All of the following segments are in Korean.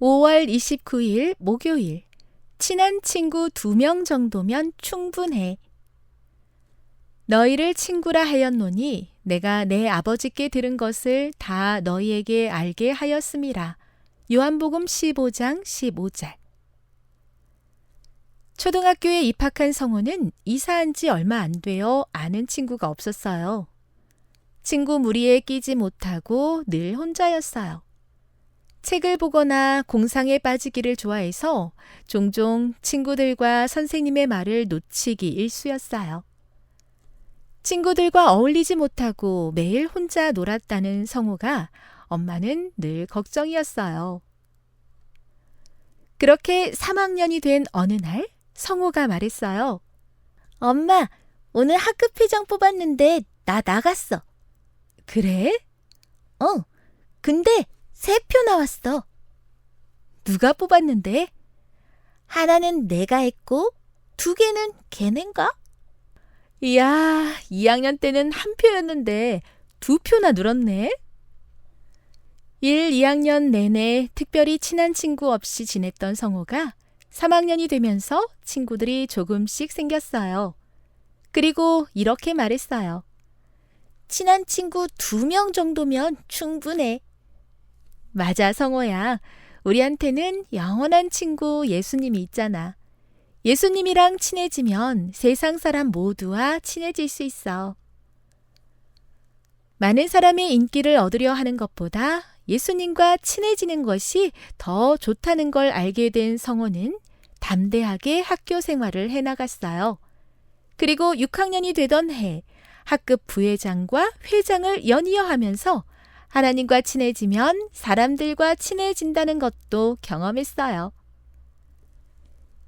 5월 29일 목요일. 친한 친구 두 명 정도면 충분해. 너희를 친구라 하였노니 내가 내 아버지께 들은 것을 다 너희에게 알게 하였음이라. 요한복음 15장 15절. 초등학교에 입학한 성호는 이사한 지 얼마 안 되어 아는 친구가 없었어요. 친구 무리에 끼지 못하고 늘 혼자였어요. 책을 보거나 공상에 빠지기를 좋아해서 종종 친구들과 선생님의 말을 놓치기 일쑤였어요. 친구들과 어울리지 못하고 매일 혼자 놀았다는 성우가 엄마는 늘 걱정이었어요. 그렇게 3학년이 된 어느 날 성우가 말했어요. 엄마, 오늘 학급 회장 뽑았는데 나 나갔어. 그래? 어, 근데 세 표 나왔어. 누가 뽑았는데? 하나는 내가 했고 두 개는 걔넨가? 이야, 2학년 때는 한 표였는데 두 표나 늘었네. 1, 2학년 내내 특별히 친한 친구 없이 지냈던 성호가 3학년이 되면서 친구들이 조금씩 생겼어요. 그리고 이렇게 말했어요. 친한 친구 두 명 정도면 충분해. 맞아, 성호야. 우리한테는 영원한 친구 예수님이 있잖아. 예수님이랑 친해지면 세상 사람 모두와 친해질 수 있어. 많은 사람의 인기를 얻으려 하는 것보다 예수님과 친해지는 것이 더 좋다는 걸 알게 된 성호는 담대하게 학교 생활을 해나갔어요. 그리고 6학년이 되던 해 학급 부회장과 회장을 연이어 하면서 하나님과 친해지면 사람들과 친해진다는 것도 경험했어요.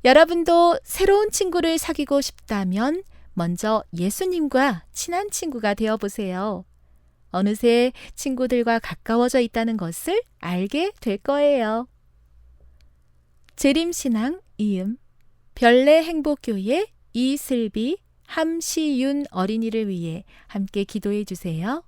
여러분도 새로운 친구를 사귀고 싶다면 먼저 예수님과 친한 친구가 되어 보세요. 어느새 친구들과 가까워져 있다는 것을 알게 될 거예요. 재림신앙 이음 별내 행복교회 이슬비 함시윤 어린이를 위해 함께 기도해 주세요.